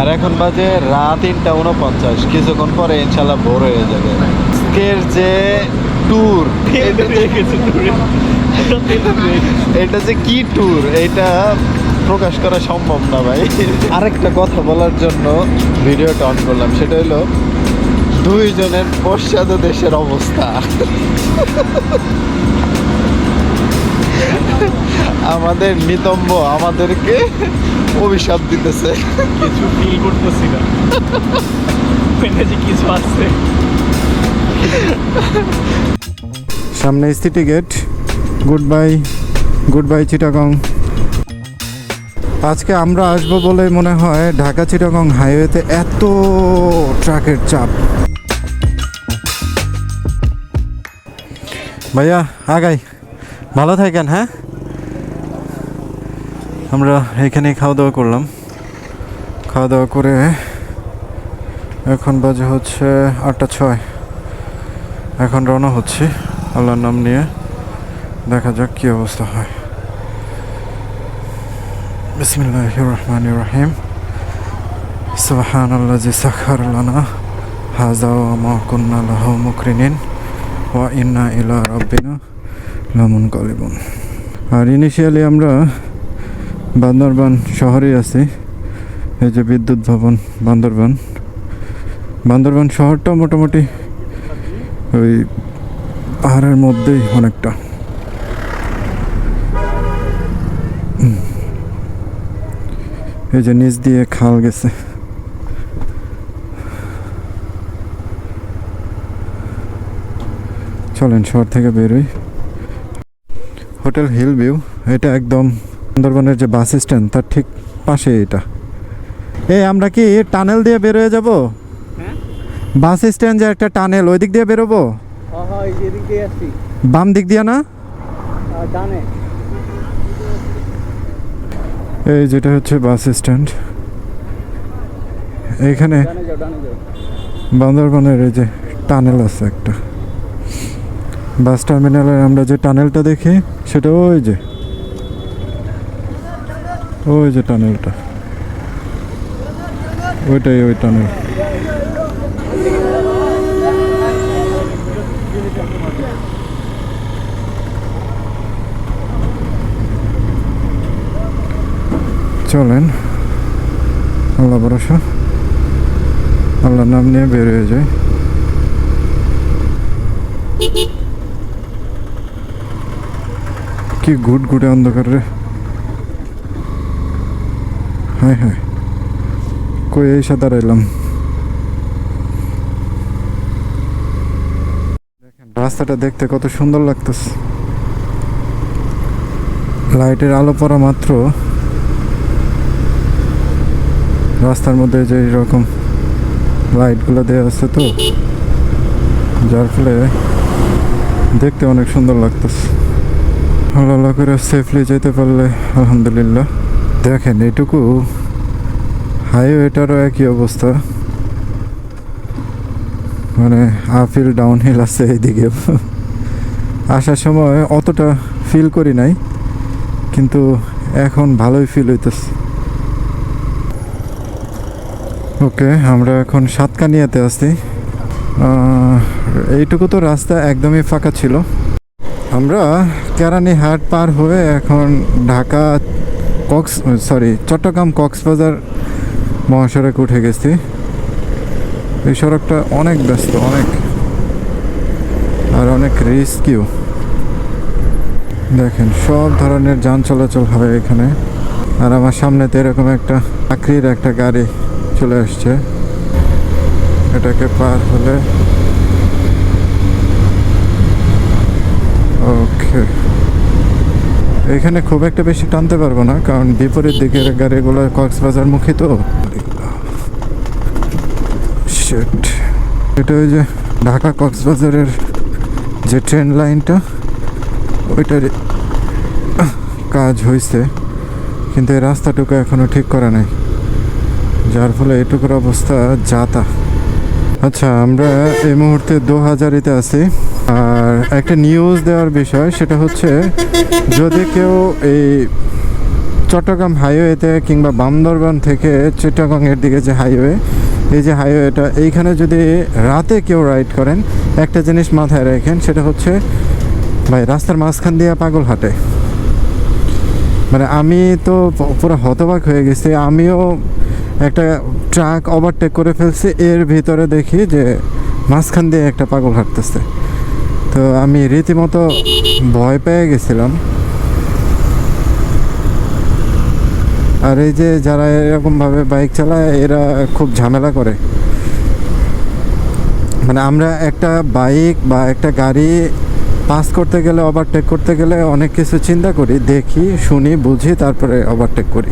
আর এখন বাজে রাত তিনটা উনপঞ্চাশ কিছুক্ষণ পরে ইনশাল্লাহ ভোর হয়ে যাবে। আজকের যে ট্যুর এটা যে কি ট্যুর এটা প্রকাশ করা সম্ভব না ভাই। আরেকটা কথা বলার জন্য ভিডিওটা অন করলাম সেটা হলো দুইজনের পশ্চাদ দেশের অবস্থা। আমাদের নিতম্ব আমাদেরকে অভিশাপ দিতেছে। কিছু ফিল করতেছি না। যে কিছু আছে। সামনে city gate goodbye goodbye Chittagong আজকে আমরা আসব বলে মনে হয় ঢাকা চিটাগং হাইওয়েতে এত ট্রাকের চাপ। ভাইয়া আগাই। ভালো থাকেন হ্যাঁ? আমরা এখানে খাওয়া দাওয়া করলাম। খাওয়া দাওয়া করে এখন বাজে হচ্ছে আটটা ছয়। এখন রওনা হচ্ছে আল্লাহর নাম নিয়ে। দেখা যাক কি অবস্থা হয়। বিসমিল্লাহ রহমান রহিম। সুবাহান সাখার লানা। হাজা মা কুন্না লাহ মুকরিনিন। ওয়া ইন্না ইলা রব্বিনা লামুন কালিবুন আর ইনিশিয়ালি আমরা বান্দরবান শহরে আছি। এই যে বিদ্যুৎ ভবন, বান্দরবান। বান্দরবান শহরটা মোটামুটি ওই পাহাড়ের মধ্যেই অনেকটা। এই যে নিচ দিয়ে খাল গেছে। চলেন শহর থেকে বেরোই হোটেল হিল ভিউ, এটা একদম সুন্দরবনের যে বাস স্ট্যান্ড তার ঠিক পাশে এটা। এই আমরা কি টানেল দিয়ে বেরোয় যাব? হ্যাঁ? বাস স্ট্যান্ড যে একটা টানেল ওই দিক দিয়ে বেরোবো? হ্যাঁ হ্যাঁ বাম দিক দিয়ে না? এই যেটা হচ্ছে বাস স্ট্যান্ড। যাও। বান্দরবানের এই যে টানেল আছে একটা। বাস টার্মিনালের আমরা যে টানেলটা দেখি সেটা ওই যে। ওই যে টানেলটা। ওইটাই, ওই টানেল। চলেন, আল্লাহ ভরসা। আল্লাহর নাম নিয়ে বের হয়ে যায় কি ঘুট ঘুটে অন্ধকার রে। হ্যাঁ হ্যাঁ। কই এই সাদা এলাম রাস্তাটা দেখতে কত সুন্দর লাগতেছে। লাইটের আলো পড়া মাত্র। রাস্তার মধ্যে যে এরকম লাইটগুলো দেওয়া আছে তো, যার ফলে দেখতে অনেক সুন্দর লাগতেছে। আল্লাহ করে সেফলি যেতে পারলে, আলহামদুলিল্লাহ। দেখেন, এটুকু হাইওয়েটারও একই অবস্থা। মানে আপিল ডাউন হিল আছে এইদিকে। আসার সময় অতটা ফিল করি নাই, কিন্তু এখন ভালোই ফিল হইতেছে। ওকে, আমরা এখন সাতকানিয়াতে আছি। এইটুকু তো রাস্তা একদমই ফাঁকা ছিল। আমরা কেরানি হাট পার হয়ে এখন ঢাকা কক্স সরি চট্টগ্রাম কক্সবাজার মহাসড়কে উঠে গেছি। এই সড়কটা অনেক ব্যস্ত, অনেক, আর অনেক রিস্কিও দেখেন, সব ধরনের যান চলাচল হয় এখানে। আর আমার সামনে তো এরকম একটা চাকরির একটা গাড়ি চলে আসছে। এটাকে পার হলে ওকে এখানে খুব একটা বেশি টানতে পারব না, কারণ বিপরীত দিকের গাড়িগুলো কক্সবাজার মুখী তো. এটা ওই যে ঢাকা কক্সবাজারের যে ট্রেন লাইনটা ওইটার কাজ হয়েছে কিন্তু এই রাস্তাটুকু এখনও ঠিক করা নাই। যার ফলে এটুকুর অবস্থা যাতা আচ্ছা আমরা এই মুহূর্তে দু হাজারিতে আছি। আর একটা নিউজ দেওয়ার বিষয়, সেটা হচ্ছে, যদি কেউ এই চট্টগ্রাম হাইওয়েতে কিংবা বান্দরবান থেকে চিটাগংয়ের দিকে যে হাইওয়ে এই যে হাইওয়েটা এইখানে যদি রাতে কেউ রাইড করেন, একটা জিনিস মাথায় রাখেন, সেটা হচ্ছে, ভাই, রাস্তার মাঝখান দিয়ে পাগল হাঁটে। মানে আমি তো পুরো হতবাক হয়ে গেছি। আমিও একটা ট্রাক ওভারটেক করে ফেলছি। এর ভিতরে দেখি যে মাঝখান দিয়ে একটা পাগল হাঁটতেছে। তো আমি রীতিমতো ভয় পেয়ে গেছিলাম। আর এই যে যারা এরকমভাবে বাইক চালায়, এরা খুব ঝামেলা করে। মানে আমরা একটা বাইক বা একটা গাড়ি পাস করতে গেলে ওভারটেক করতে গেলে অনেক কিছু চিন্তা করি, দেখি, শুনি, বুঝি, তারপরে ওভারটেক করি।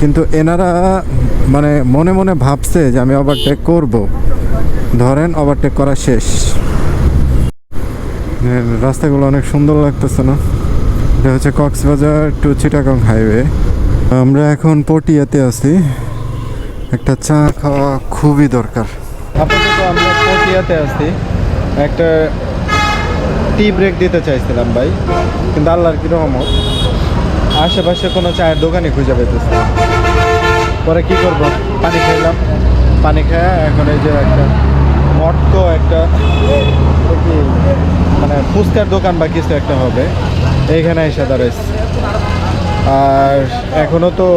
কিন্তু এনারা মানে মনে মনে ভাবছে যে আমি ওভারটেক করব। ধরেন ওভারটেক করা শেষ। রাস্তাগুলো অনেক সুন্দর লাগতেছে না? এটা হচ্ছে কক্সবাজার টু চিটাগং হাইওয়ে। আমরা এখন পটিয়াতে আছি। একটা চা খাওয়া খুবই দরকার। আপাতত আমরা পটিয়াতে আছি। একটা টি ব্রেক দিতে চাইছিলাম ভাই, কিন্তু আল্লাহর কি রহমত, আশেপাশে কোনো চায়ের দোকানই খুঁজে পেতেছি পরে কি করব? পানি খাইলাম পানি খেয়ে এখন এই যে একটা মটকো একটা মানে ফুচকার দোকান বা কিছু একটা হবে, এইখানে এসে দাঁড়াইছি। আর এখনও তো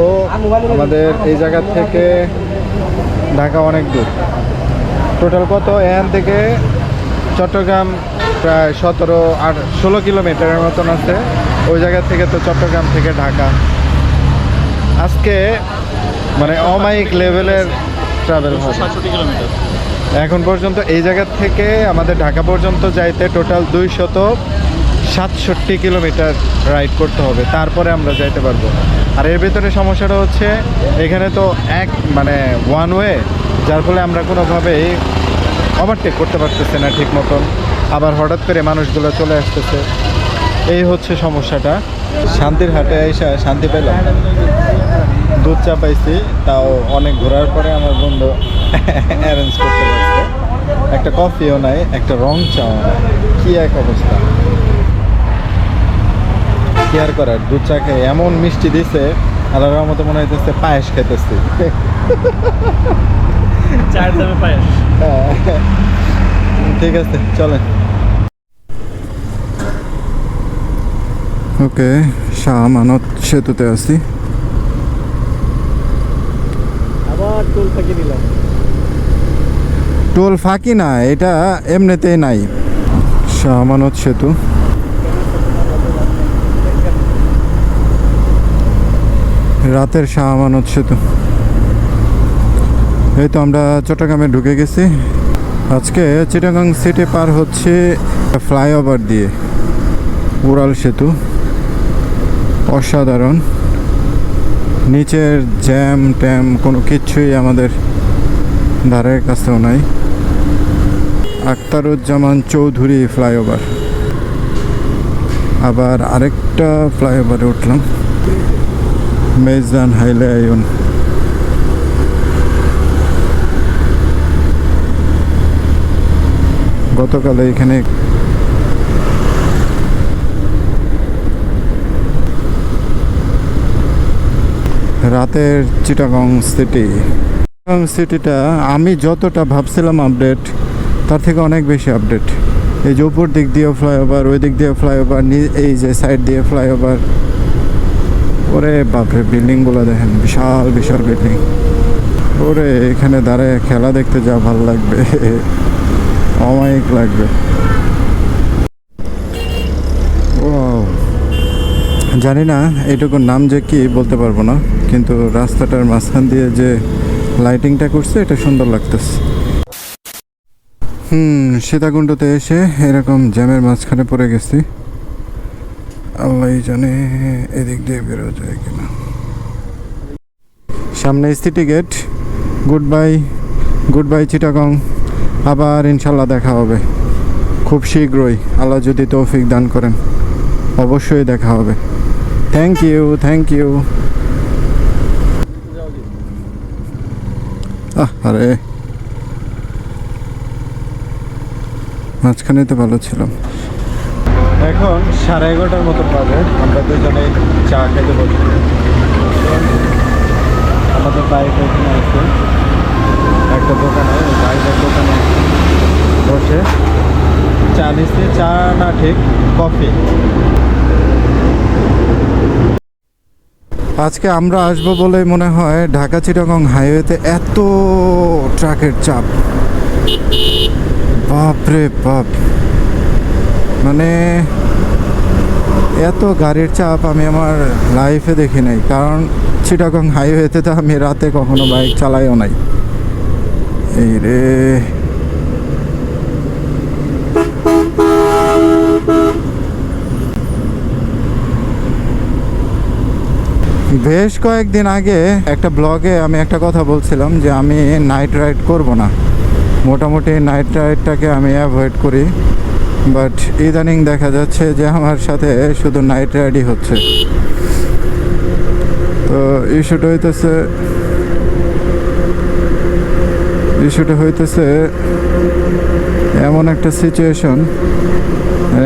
আমাদের এই জায়গা থেকে ঢাকা অনেক দূর। টোটাল কত? এখান থেকে চট্টগ্রাম প্রায় সতেরো আর ষোলো কিলোমিটারের মতন আছে। ওই জায়গা থেকে তো চট্টগ্রাম থেকে ঢাকা। আজকে মানে অমায়িক লেভেলের ট্রাভেল হবে। কিলোমিটার। এখন পর্যন্ত এই জায়গা থেকে আমাদের ঢাকা পর্যন্ত যাইতে টোটাল দুইশত সাতষট্টি কিলোমিটার রাইড করতে হবে। তারপরে আমরা যাইতে পারব। আর এর ভেতরে সমস্যাটা হচ্ছে এখানে তো এক মানে ওয়ান ওয়ে যার ফলে আমরা কোনোভাবেই ওভারটেক করতে পারতেছি না ঠিক মতন আবার হঠাৎ করে মানুষগুলো চলে আসতেছে। এই হচ্ছে সমস্যাটা। শান্তির হাটে এসে শান্তি পেলাম। দুধ চা পাইছি তাও অনেক ঘোরার পরে আমার বন্ধু অ্যারেঞ্জ করতে পারছে। একটা কফিও নাই একটা রং চাও নাই। কি এক অবস্থা। কি আর করার দুধ চা খেয়ে এমন মিষ্টি দিছে আল্লাহর মতো মনে হইতেছে পায়েস খেতেছি। চায়ের দামে পায়েস। হ্যাঁ। ঠিক আছে চলেন। ওকে শাহ মানত সেতুতে আছি। আবার টোল ফাঁকি দিলাম। টোল ফাঁকি না এটা এমনিতেই নাই। শাহ মানত সেতু। রাতের শাহ আমানত সেতু। এই তো আমরা চট্টগ্রামে ঢুকে গেছি। আজকে চিটাগাং সিটি পার হচ্ছে ফ্লাইওভার দিয়ে। উড়াল সেতু। অসাধারণ। নিচের জ্যাম ট্যাম কোনো কিছুই আমাদের ধারের কাছেও নাই। আখতারুজ্জামান চৌধুরী ফ্লাইওভার। আবার আরেকটা ফ্লাইওভারে উঠলাম। মেজান হাইলে গতকাল এখানে রাতের চিটাগং সিটি। চিটাগং সিটিটা আমি যতটা ভাবছিলাম আপডেট, তার থেকে অনেক বেশি আপডেট। এই যে উপর দিক দিয়ে ফ্লাইওভার, ওই দিক দিয়ে ফ্লাইওভার এই যে সাইড দিয়ে ফ্লাইওভার। ওরে বাপরে, বিল্ডিংগুলো দেখেন, বিশাল বিশাল বিল্ডিং। ওরে, এখানে দাঁড়ায় খেলা দেখতে যা ভালো লাগবে। অমায়িক লাগবে। Wow! জানি না এইটুকুর নাম যে কি বলতে পারব না, কিন্তু রাস্তাটার মাঝখান দিয়ে যে লাইটিংটা করছে, এটা সুন্দর লাগতেছে। হুম, সীতাকুণ্ডতে এসে এরকম জ্যামের মাঝখানে পড়ে গেছি। আল্লাহ জানে এদিক দিয়ে বেরো যায় কিনা। সামনে city gate goodbye goodbye Chittagong আবার ইনশাল্লাহ দেখা হবে। খুব শীঘ্রই, আল্লাহ যদি তৌফিক দান করেন, অবশ্যই দেখা হবে। Thank you thank you ah, আরে। মাঝখানে তো ভালো ছিলাম। এখন সাড়ে এগারোটার মতো বাজে, আমরা দুজনে চা খেতে বসছি আমাদের বাইক এখানে আছে একটা দোকানে ওই বাইকের দোকানে বসে। চা নিচ্ছে, চা না ঠিক, কফি। আজকে আমরা আসব বলে মনে হয় ঢাকা চিটাগং হাইওয়েতে এত ট্রাকের চাপ। বাপ রে বাপ। মানে এত গাড়ির চাপ আমি আমার লাইফে দেখি নাই, কারণ চিটাগং হাইওয়েতে তো আমি রাতে কখনো বাইক চালাইও নাই। এই বেশ কয়েকদিন আগে একটা ব্লগে আমি একটা কথা বলছিলাম যে আমি নাইট রাইড করব না। মোটামুটি নাইট রাইডটাকে আমি অ্যাভয়েড করি। বাট ইদানিং দেখা যাচ্ছে যে আমার সাথে শুধু নাইট রাইডই হচ্ছে। তো ইস্যুটা হইতেছে ইস্যুটা হইতেছে এমন একটা সিচুয়েশন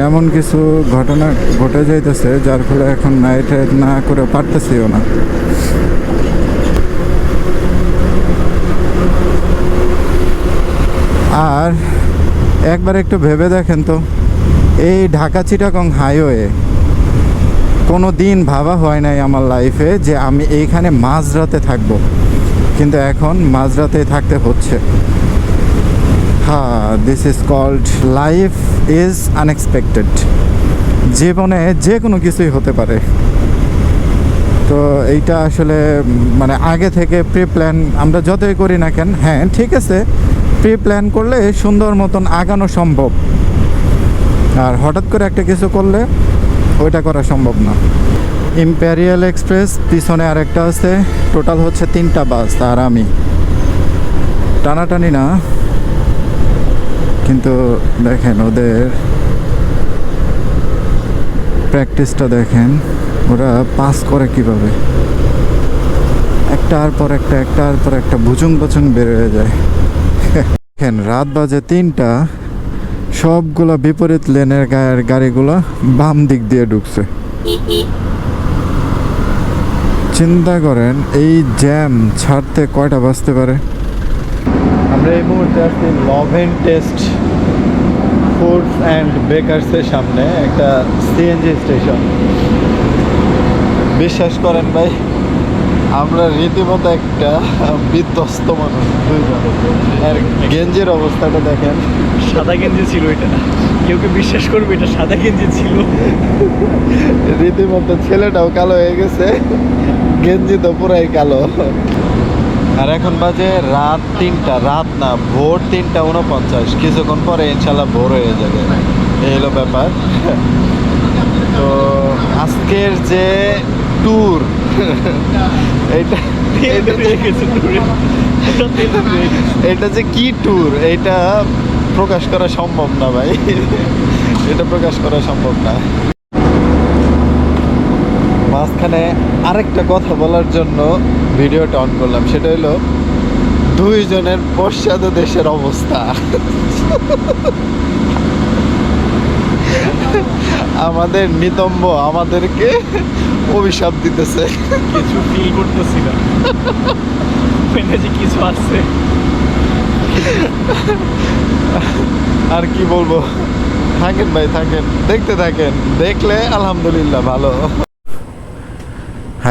এমন কিছু ঘটনা ঘটে যাইতেছে যার ফলে এখন নাইট রাইড না করে পারতেছিও না। আর একবার একটু ভেবে দেখেন তো, এই ঢাকা চিটাগং হাইওয়ে কোনো দিন ভাবা হয় নাই আমার লাইফে যে আমি এইখানে মাঝরাতে থাকব। কিন্তু এখন মাঝরাতে থাকতে হচ্ছে। হ্যাঁ this is called life is unexpected জীবনে যে কোনো কিছুই হতে পারে। তো এইটা আসলে মানে আগে থেকে প্রি প্ল্যান আমরা যতই করি না কেন হ্যাঁ ঠিক আছে প্রি প্ল্যান করলে সুন্দর মতন আগানো সম্ভব। আর হঠাৎ করে একটা কিছু করলে, ওইটা করা সম্ভব না। ইম্পেরিয়াল এক্সপ্রেস পিছনে আরেকটা আছে। টোটাল হচ্ছে তিনটা বাস আর আমি। টানাটানি না। কিন্তু দেখেন ওদের প্র্যাকটিসটা দেখেন, ওরা পাস করে কীভাবে? একটার পর একটা, একটার পর একটা বচুং বের হয়ে যায়। দেখেন, রাত বাজে তিনটা, সবগুলা বিপরীত লেনের গায়ের গাড়িগুলো বাম দিক দিয়ে ঢুকছে। চিন্তা করেন এই জ্যাম ছাড়তে কয়টা বাজতে পারে? আমরা এই মুহূর্তে আছি love and taste foods and বেকার্সের সামনে একটা সিএনজি স্টেশন বিশ্বাস করেন ভাই আমরা রীতিমতো একটা বিধ্বস্ত মানুষ দুইজন। আর গেঞ্জির অবস্থাটা দেখেন। সাদা গেঞ্জি ছিল এটা। কেউ কেউ বিশ্বাস করবে এটা সাদা গেঞ্জি ছিল? রীতিমতো ছেলেটাও কালো হয়ে গেছে। গেঞ্জি তো পুরাই কালো। আর এখন বাজে রাত তিনটা রাত না ভোর তিনটা উনপঞ্চাশ কিছুক্ষণ পরে ইনশাল্লাহ ভোর হয়ে যাবে। এই হলো ব্যাপার। তো আজকের যে ট্যুর এটা এটা যে কি ট্যুর এটা প্রকাশ করা সম্ভব না ভাই। এটা প্রকাশ করা সম্ভব না। মাঝখানে আরেকটা কথা বলার জন্য ভিডিওটা অন করলাম। সেটা হলো দুইজনের পশ্চাদ দেশের অবস্থা। আমাদের নিতম্ব আমাদেরকে অভিশাপ দিতেছে। কিছু ফিল করতেছি না। কিছু আছে। আর কি বলব? থাকেন ভাই থাকেন। দেখতে থাকেন। দেখলে আলহামদুলিল্লাহ ভালো।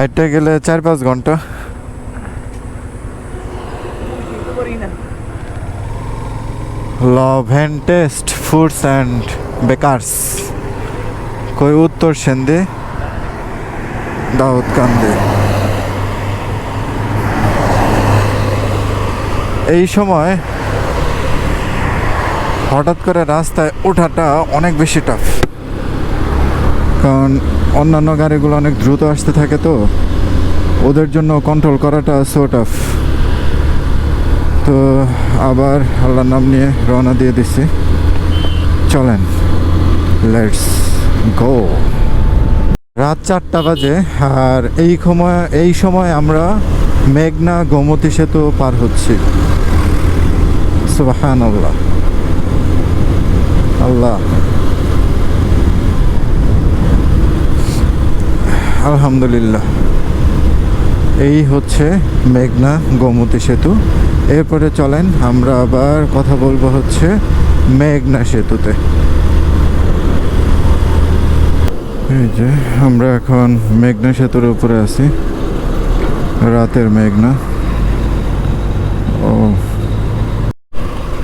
হাইটে গেলে চার পাঁচ ঘণ্টা। Love and taste foods and bakers কই উত্তর সেন্দে? দাউদ কান্দে। এই সময় হঠাৎ করে রাস্তায় ওঠাটা অনেক বেশি টাফ কারণ অন্যান্য গাড়িগুলো অনেক দ্রুত আসতে থাকে তো। ওদের জন্য কন্ট্রোল করাটা সো টাফ তো আবার আল্লাহর নাম নিয়ে রওনা দিয়ে দিচ্ছি চলেন লেটস গো রাত চারটা বাজে, আর এই সময় এই সময় আমরা মেঘনা গোমতী সেতু পার হচ্ছি। সুবাহান আল্লাহ আল্লাহ। আলহামদুলিল্লাহ। এই হচ্ছে মেঘনা গোমতী সেতু। এরপরে চলেন আমরা আবার কথা বলব হচ্ছে মেঘনা সেতুতে। এই যে আমরা এখন মেঘনা সেতুর উপরে আছি। রাতের মেঘনা। ও।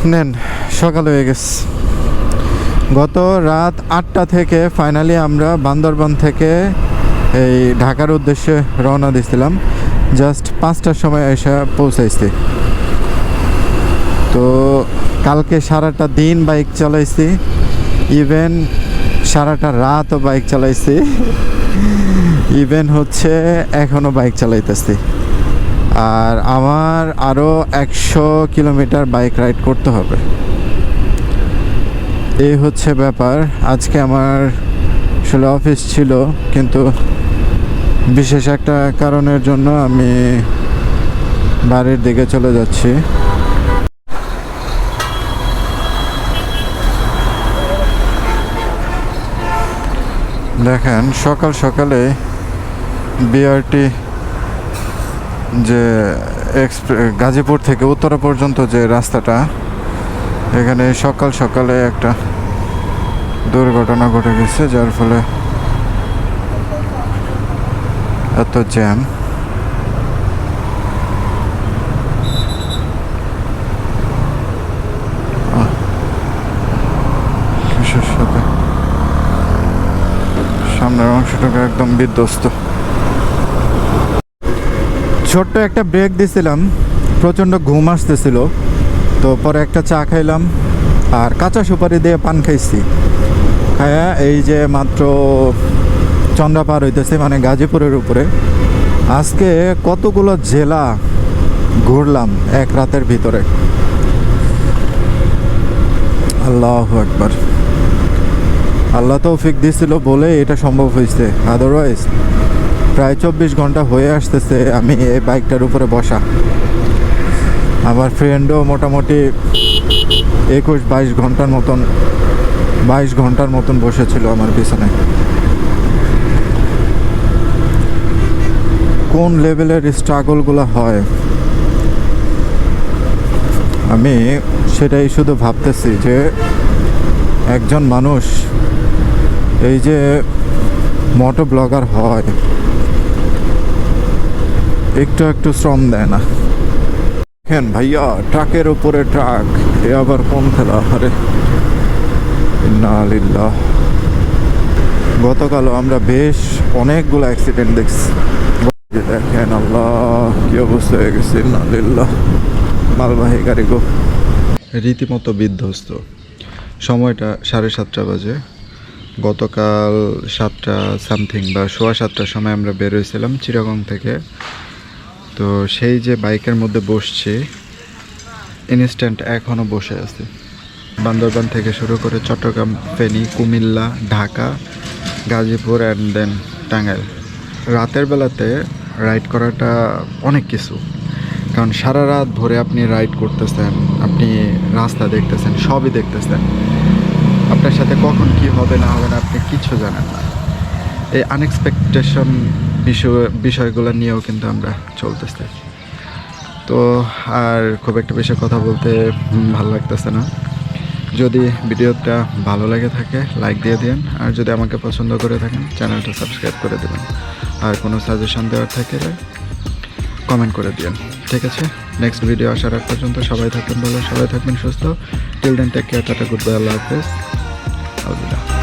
নেন, সকাল হয়ে গেছে। গত রাত আটটা থেকে ফাইনালি আমরা বান্দরবান থেকে এই ঢাকার উদ্দেশ্যে রওনা দিছিলাম। জাস্ট পাঁচটার সময় এসে পৌঁছাইছি। তো কালকে সারাটা দিন বাইক চালাইছি। ইভেন সারাটা রাতও বাইক চালাইছি। ইভেন হচ্ছে এখনও বাইক চালাইতেছি। আর আমার আরও একশো কিলোমিটার বাইক রাইড করতে হবে। এই হচ্ছে ব্যাপার। আজকে আমার আসলে অফিস ছিল, কিন্তু বিশেষ একটা কারণের জন্য আমি বাড়ির দিকে চলে যাচ্ছি। দেখেন, সকাল সকালে বিআরটি যে গাজীপুর থেকে উত্তরা পর্যন্ত যে রাস্তাটা, এখানে সকাল সকালে একটা দুর্ঘটনা ঘটে গেছে, যার ফলে এত জ্যাম। সামনের অংশটাকে একদম বিধ্বস্ত। ছোট্ট একটা ব্রেক দিছিলাম, প্রচণ্ড ঘুম আসতেছিল, তো পরে একটা চা খাইলাম, আর কাঁচা সুপারি দিয়ে পান খাইছি। খায়া এই যে মাত্র চন্দ্রা পার হইতেছে মানে গাজীপুরের উপরে। আজকে কতগুলো জেলা ঘুরলাম এক রাতের ভিতরে? আল্লাহ একবার আল্লাহ তৌফিক দিছিল বলে এটা সম্ভব হয়েছে আদারওয়াইজ প্রায় চব্বিশ ঘণ্টা হয়ে আসতেছে আমি এই বাইকটার উপরে বসা। আমার ফ্রেন্ডও মোটামুটি একুশ বাইশ ঘণ্টার মতন, বাইশ ঘণ্টার মতন বসেছিল আমার পিছনে। কোন লেভেলের স্ট্রাগলগুলো হয়? আমি সেটাই শুধু ভাবতেছি যে একজন মানুষ এই যে মোটো ব্লগার হয়, একটু একটু শ্রম দেয় না। দেখেন ভাইয়া, ট্রাকের উপরে ট্রাক, এ আবার কোন খেলা? আরে লিল্লাহ। গতকালও আমরা বেশ অনেকগুলো অ্যাক্সিডেন্ট দেখছি। দেখেন আল্লাহ কি অবস্থা হয়ে গেছে ইন্না লিল্লাহ মালবাহী গাড়ি গো রীতিমতো বিধ্বস্ত। সময়টা সাড়ে সাতটা বাজে। গতকাল সাতটা সামথিং বা সোয়া সাতটার সময় আমরা বেরোয়েছিলাম চিরাগং থেকে। তো সেই যে বাইকের মধ্যে বসছি ইনস্ট্যান্ট এখনও বসে আছি। বান্দরবান থেকে শুরু করে চট্টগ্রাম, ফেনী, কুমিল্লা, ঢাকা, গাজীপুর অ্যান্ড দেন টাঙ্গাইল। রাতের বেলাতে রাইড করাটা অনেক কিছু। কারণ সারা রাত ভরে আপনি রাইড করতেছেন, আপনি রাস্তা দেখতেছেন, সবই দেখতেছেন। আপনার সাথে কখন কি হবে না হবে না আপনি কিছু জানেন না। এই আনএক্সপেকটেশন বিষয়, বিষয়গুলো নিয়েও কিন্তু আমরা চলতেছি। তো আর খুব একটা বেশি কথা বলতে ভালো লাগতেছে না। যদি ভিডিওটা ভালো লাগে থাকে লাইক দিয়ে দিন। আর যদি আমাকে পছন্দ করে থাকেন, চ্যানেলটা সাবস্ক্রাইব করে দেবেন। আর কোনো সাজেশন দেওয়ার থাকলে কমেন্ট করে দিন ঠিক আছে? নেক্সট ভিডিও আসার আগ পর্যন্ত সবাই থাকবেন ভালো, সবাই থাকবেন সুস্থ। Till then take care tata goodbye আল্লাহ হাফেজ। আলবিদা